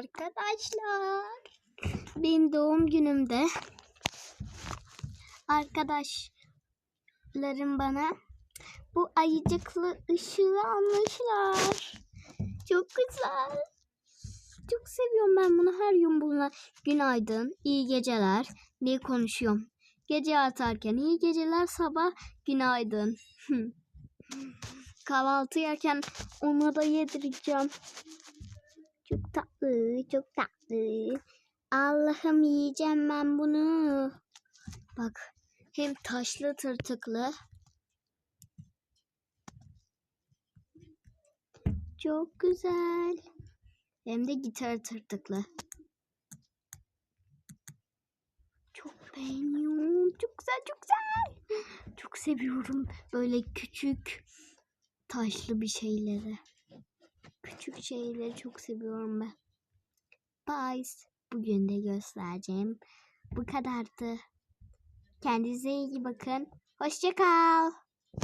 Arkadaşlar benim doğum günümde arkadaşlarım bana bu ayıcıklı ışığı almışlar. Çok güzel. Çok seviyorum ben bunu her gün bununla. Günaydın, iyi geceler diye konuşuyorum. Gece yatarken iyi geceler, sabah günaydın. Kahvaltı yerken ona da yedireceğim. Çok tatlı, çok tatlı. Allah'ım yiyeceğim ben bunu. Bak hem taşlı tırtıklı. Çok güzel. Hem de gitar tırtıklı. Çok beğeniyorum. Çok güzel, çok güzel. Çok seviyorum böyle küçük taşlı bir şeyleri. Küçük şeyleri çok seviyorum ben. Bye. Bugün de göstereceğim. Bu kadardı. Kendinize iyi bakın. Hoşça kal.